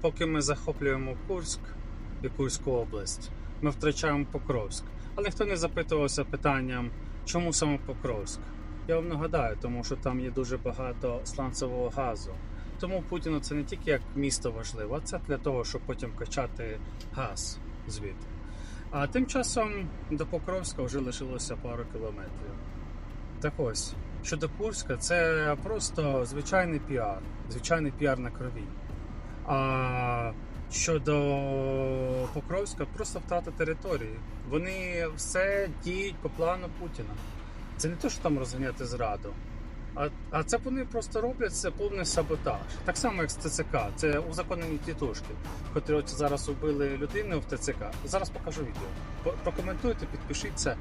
Поки ми захоплюємо Курськ і Курську область, ми втрачаємо Покровськ. Але ніхто не запитувався питанням, чому саме Покровськ. Я вам нагадаю, тому що там є дуже багато сланцевого газу. Тому Путіну це не тільки як місто важливо, а це для того, щоб потім качати газ звідти. А тим часом до Покровська вже лишилося пару кілометрів. Так ось, щодо Курська, це просто звичайний піар, звичайний піар на крові. А щодо Покровська, просто втрата території. Вони все діють по плану Путіна. Це не те, що там розганяти зраду. А, а це вони просто роблять це повний саботаж. Так само, як з ТЦК. Це узаконені тітушки, котрі от зараз убили людину в ТЦК. Зараз покажу відео. Прокоментуйте, підпишіться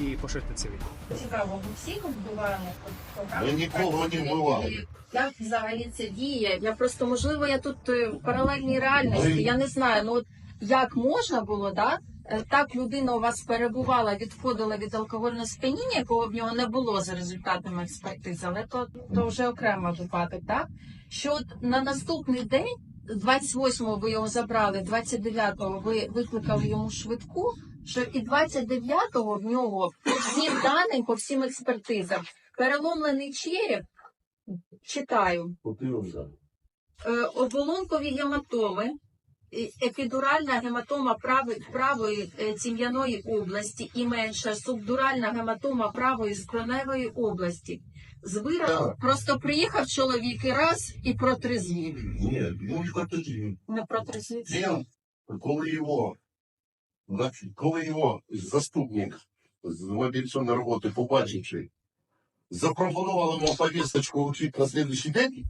і поширте це відео. Цікаво, ми всіх вбиваємо Ми нікого не вбивали. Як взагалі це діє? Я просто можливо, я тут е, в паралельній реальності. Ми- Я не знаю. Ну от як можна було, да? е, Так людина у вас перебувала, відходила від алкогольного сп'яніння, якого в нього не було за результатами експертизи, але то, то вже окремо випадок, так? Що от на наступний день, 28-го ви його забрали, 29-го ви викликали йому швидку, що і 29-го в нього по всім даним, по всім експертизам, переломлений череп, читаю, е, оболонкові гематоми, епідуральна гематома прави- правої е, тім'яної області і менша субдуральна гематома правої скроневої області. З виразу просто приїхав чоловік і раз і протрезвів. Ні, ну і тоді. Не протрезвів. Він, коли його, значить, коли його заступник з мобілізаційної роботи, побачивши, запропонував йому повісточку учити на слідуючий день,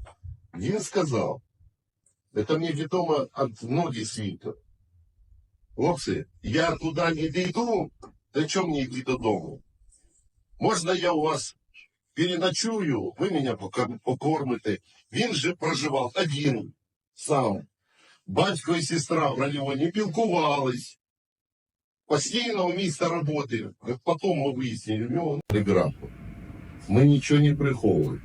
він сказав, це мені відомо від многих світів. Хлопці, я туди не дійду, та чому мені йти додому? Можна я у вас переночую, ви мене покормите. Він же проживав один сам. Батько і сестра нього не пілкувались. Постійно у місця роботи. Як Потім ми вияснили, у нього телеграфу. Ми нічого не приховуємо.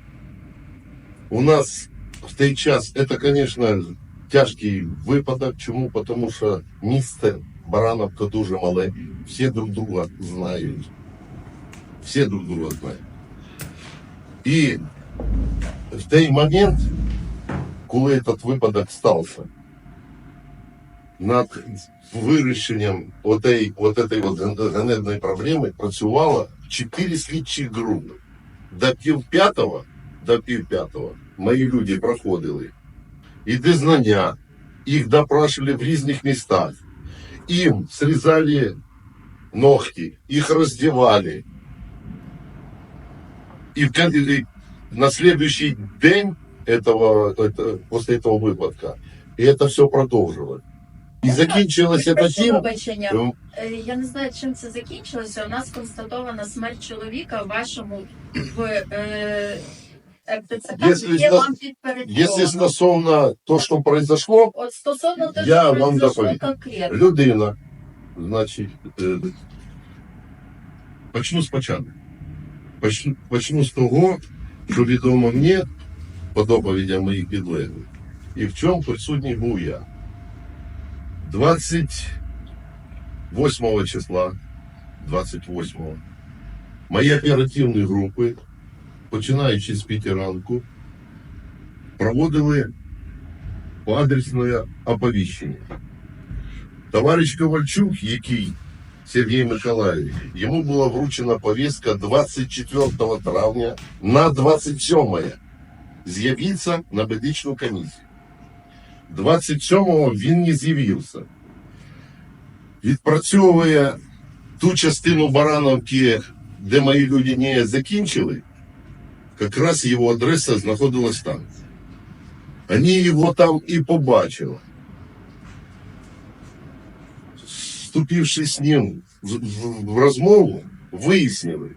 У нас в той час, це, звісно, тяжкий випадок. Чому? Тому що місце Барановка дуже мале. Всі друг друга знають. Всі друг друга знають. І в той момент, коли цей випадок стався, над вирішенням отей, от этой от ген- ганебної проблеми працювало чотири слідчі групи. До пів п'ятого, до пів п'ятого мої люди проходили і дізнання, їх допрашивали в різних містах. Їм срізали ногти, їх роздівали. И, в кон- и на следующий день этого, это, после этого выпадка, и это все продолжилось. І закінчилось це Прошу вибачення. е, Е, Я не знаю, чим це закінчилося. У нас констатована смерть чоловіка в вашому в е, РТЦК, Якщо є вам. Якщо стосовно того, що произошло, От стосовно того, Я що вам произошло доповім. конкретно. людина, значить, е, почну спочатку. Почну, почну з того, що відомо мені по доповідям моїх підлеглих, і в чому присутній був я. 28 числа, 28 мої оперативні групи, починаючи з п'яти ранку, проводили адресне оповіщення. Товариш Ковальчук, який Сергій Миколаївич, йому була вручена повістка 24 травня на 27 з'явитися на медичну комісію. 27-го він не з'явився. Відпрацьовує ту частину Барановки, де мої люди не закінчили, якраз його адреса знаходилась там. Вони його там і побачили. Вступивши з ним в, розмову, вияснили,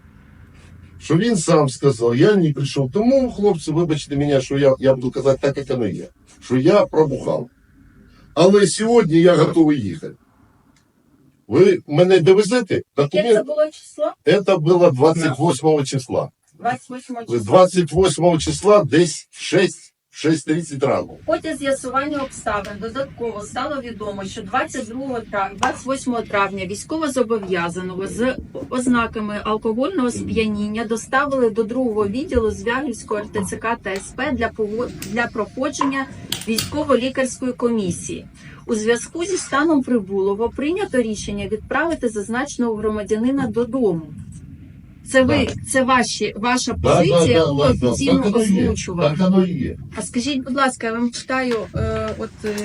що він сам сказав, я не прийшов. Тому, хлопці, вибачте мене, що я, я буду казати так, як воно є, що я пробухав. Але сьогодні я готовий їхати. Ви мене довезете? Яке це було число? Це було 28 числа. 28 числа. 28 числа десь 6, 6.30 ранку. Ході з'ясування обставин додатково стало відомо, що 22 травня, 28 травня військовозобов'язаного з ознаками алкогольного сп'яніння доставили до другого відділу Звягільського РТЦК та СП для для проходження військово-лікарської комісії. У зв'язку зі станом прибулого прийнято рішення відправити зазначеного громадянина додому. Це ви, це ваші, ваша позиція, яку офіційно Так. Так воно і є. А скажіть, будь ласка, я вам читаю е, от е,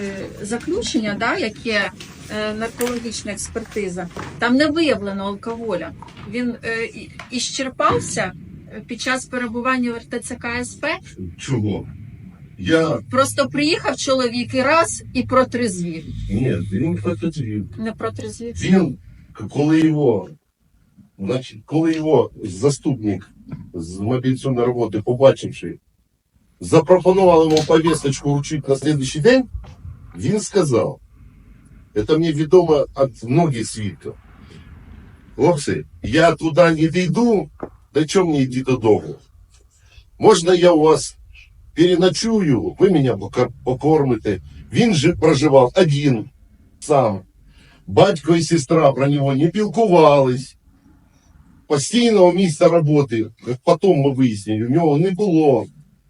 заключення, да, яке е, наркологічна експертиза. Там не виявлено алкоголя. Він е, іщерпався е, під час перебування в РТЦК СП. Чого? Я Просто приїхав чоловік і раз і протрезвів. ні, він протезвів. Не протрезвів. Він, коли його, значить, коли його заступник з мобілізаційної роботи, побачивши, запропонував йому повісточку вручити на слідуючий день, він сказав, це мені відомо від многих свідків. Хлопці, я туди не дійду, до чого мені йти додому? Можна я у вас переночую, ви мене покормите. Він же проживав один сам. Батько і сестра про нього не пілкувались. Постійного місця роботи, як потім ми вияснили, у нього не було.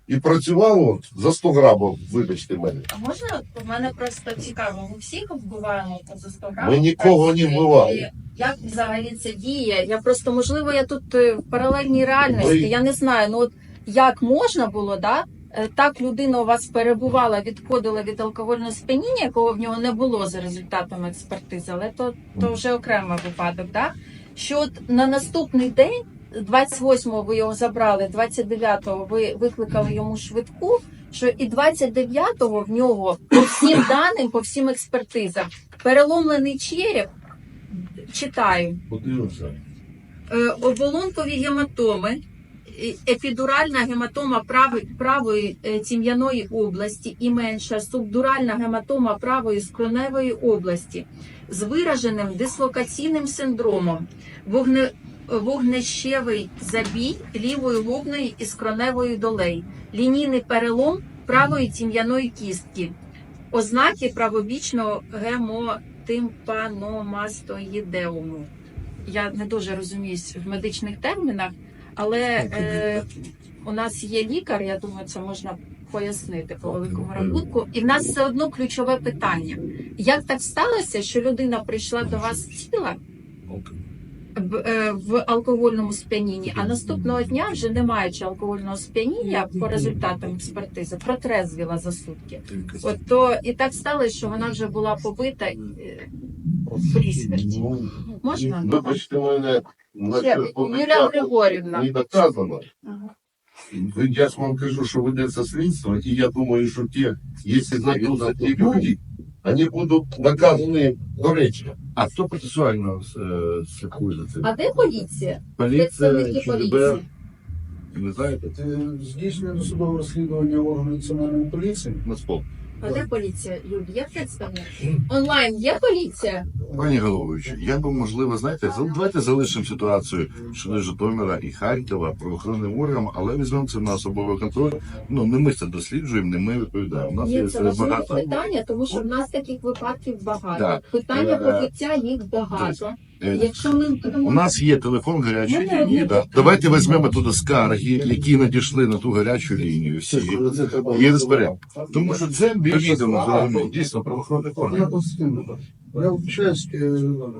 І працював от за 100 грамів, вибачте мене. А можна у мене просто цікаво, ми всіх вбиваємо за 100 грамів? Ми нікого не вбиваємо. Як взагалі це діє? Я просто можливо я тут е, в паралельній реальності. Ви- Я не знаю. Ну от як можна було, да? е, Так людина у вас перебувала, відходила від алкогольного сп'яніння, якого в нього не було за результатами експертизи, але то, то вже окремий випадок, да? Що от на наступний день, 28-го ви його забрали, 29-го ви викликали йому швидку, що і 29-го в нього по всім даним, по всім експертизам, переломлений череп, читаю. Е, оболонкові гематоми, епідуральна гематома прави- правої е, тім'яної області і менша субдуральна гематома правої скроневої області з вираженим дислокаційним синдромом, вогне, вогнещевий забій лівої лобної і скроневої долей, лінійний перелом правої тім'яної кістки, ознаки правобічного гемотимпаномастоїдеуму. Я не дуже розуміюсь в медичних термінах, але е, у нас є лікар, я думаю, це можна пояснити по великому рахунку. І в нас все одно ключове питання: як так сталося, що людина прийшла до вас з тіла? В алкогольному сп'янінні, а наступного дня, вже не маючи алкогольного сп'яніння по результатам експертизи, протрезвіла за сутки. От то і так сталося, що вона вже була побита е, при смерті. Ну, Можна? Вибачте мене, Юлія Григорівна. не доказано. Я ж вам кажу, що ведеться слідство, і я думаю, що ті, якщо знайдуться ті люди, вони будуть наказані до речі. А хто процесуально е, слідкує за цим? А де поліція? Поліція ЧДБ. Не знаєте? Здійснює досудове розслідування органу національної поліції. Нацпол. А де поліція? Юль, є представник? Онлайн є поліція? Пані головуючі, я би можливо, знаєте, давайте залишимо ситуацію щодо Житомира і Харкова правоохоронним органам, але візьмемо це на особовий контроль. Ну не ми це досліджуємо, не ми відповідаємо. У нас Ні, є це важливе багато. питання, тому що в нас таких випадків багато. Так. Питання Е, побиття їх багато. Е, Якщо ми У нас є телефон гарячої Мене лінії. Да. Давайте візьмемо туди скарги, які надійшли на ту гарячу лінію. Всі і розберемо. Тому що це більше дійсно правоохоронних правоохоронний Я орган. постійно. Я вчаюсь,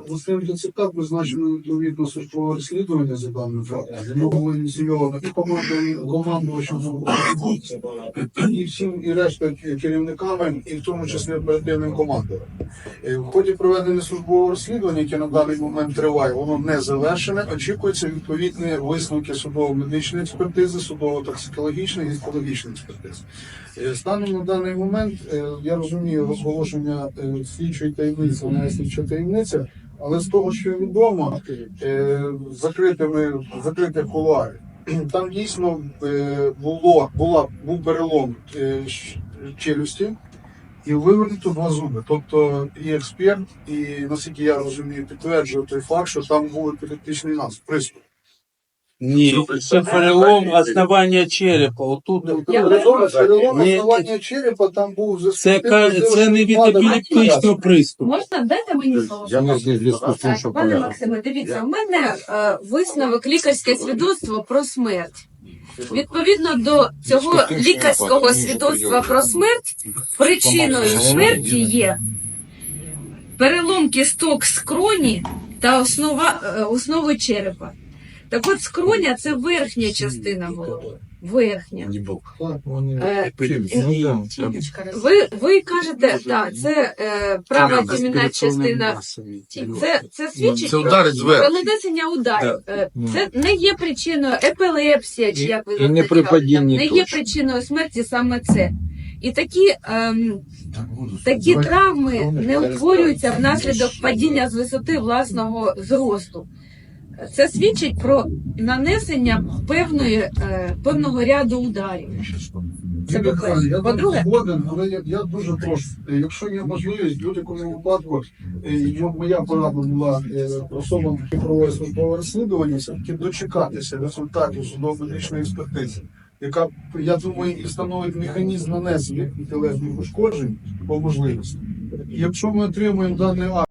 Листин призначено відповідно службове розслідування за даним фактом. Нього було ініційовано і командою командувачем і всім і решта керівниками, і в тому числі оперативним командою. Е, В ході проведення службового розслідування, яке на даний момент триває, воно не завершене. Очікуються відповідні висновки судово-медичної експертизи, судово-токсикологічної і гістологічної експертизи. Е, Станом на даний момент е, я розумію розголошення слідчої таємниці, вона є слідча таємниця, але з того, що відомо, е, закритими закритих кулуарів, там дійсно е, було була був перелом е, челюсті. І вивернуто два зуби. Тобто і експерт, і наскільки я розумію, підтверджує той факт, що там був епілептичний нас, приступ. Ні, це перелом основання черепа. Отут. Перелом перелом Ні. основання черепа там був вже Це, ка- це не від епілептичного приступу. Можна дайте мені слово? Я не знаю зв'язку з тим, що Пане. Максиме, дивіться, в мене е, висновок лікарське свідоцтво про смерть. Відповідно до цього лікарського свідоцтва про смерть, причиною смерті є перелом кісток скроні та основа, е, основи черепа. Так от скроня це верхня частина голови. Верхня. Е, Ви, ви кажете, так, це е, права тімінна частина. Це, це свідчить Це про, ударить зверху. про нанесення ударів. Е, Це не є причиною епілепсія, чи як ви І не при падінні не є точно. причиною смерті саме це. І такі, ем, такі травми не утворюються внаслідок падіння з висоти власного зросту. Це свідчить про нанесення певної, е, певного ряду ударів. Це Я по-перше. я По-друге, згоден, але я, я дуже прошу. е, Якщо є можливість, в будь-якому випадку, е, і от моя порада була е, особам, які проводять службове розслідування, все-таки дочекатися результатів судово-медичної експертизи, яка, я думаю, і встановить механізм нанесення тілесних ушкоджень по можливості. І якщо ми отримуємо даний акт,